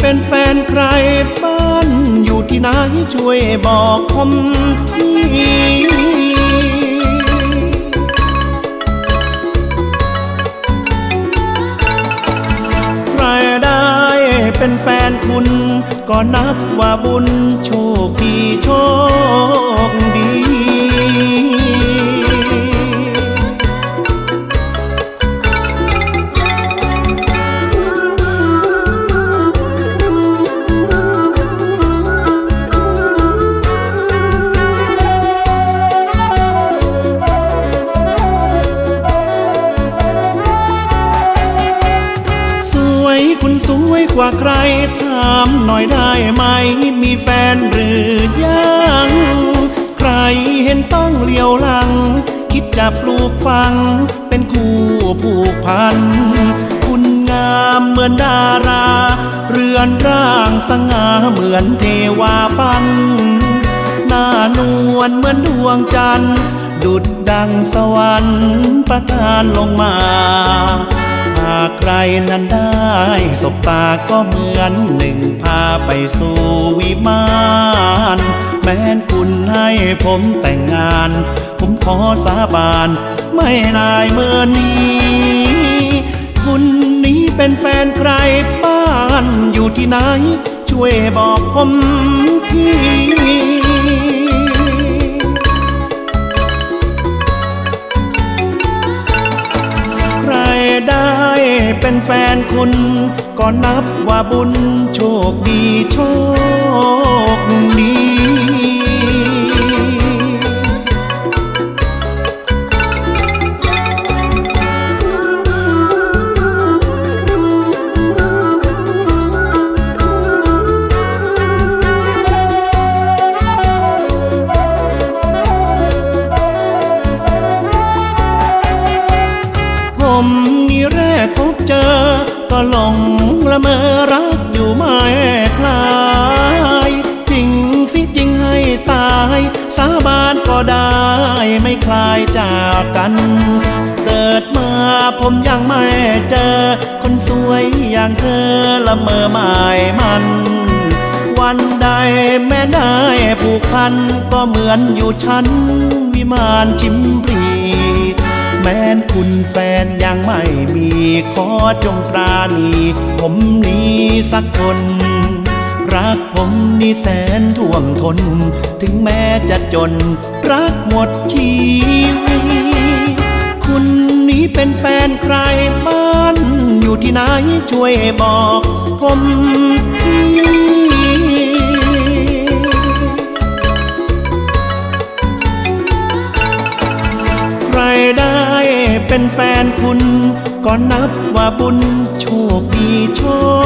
เป็นแฟนใครบ้านอยู่ที่ไหนช่วยบอกผมทีใครได้เป็นแฟนคุณก็นับว่าบุญโชคดีโชค วยกว่าใครถามหน่อยได้ไหม มีแฟนหรือยัง ใครเห็นต้องเลี้ยวหลัง คิดจะปลูกฝัง เป็นคู่ผูกพัน คุณงามเหมือนดารา เรือนร่างสง่าเหมือนเทวาปันหน้านวลเหมือนดวงจันทร์ดุดดังสวรรค์ประทานลงมา รนั้นได้สบตาก็เหมือนหนึ่งพาไปสู่วิมานแม้นคุณให้ผมแต่งงาน ผมขอสาบาน ไม่นายเมื่อนี้ คุณนี้เป็นแฟนใครบ้านอยู่ที่ไหน ช่วยบอกผมที เป็นแฟนคุณ ก็นับว่าบุญโชคดีโชคดี หลงละเมอรักอยู่ไม่คลายจริงสิจริงให้ตาย สาบานก็ได้ไม่คลายจากกัน เกิดมาผมยังไม่เจอ คนสวยอย่างเธอละเมอหมายมัน วันใดแม่ได้ผูกพัน ก็เหมือนอยู่ชั้น วิมานชิมพรี แม้นคุณแฟนยังไม่มีขอจงปราณีผมนี้สักคน รักผมนี่แสนท่วมทน ถึงแม้จะจน รักหมดชีวิตคุณนี้เป็นแฟนใครบ้านอยู่ที่ไหนช่วยบอกผมทีใครได้ เป็นแฟนคุณ ก็นับว่าบุญโชคดีโชค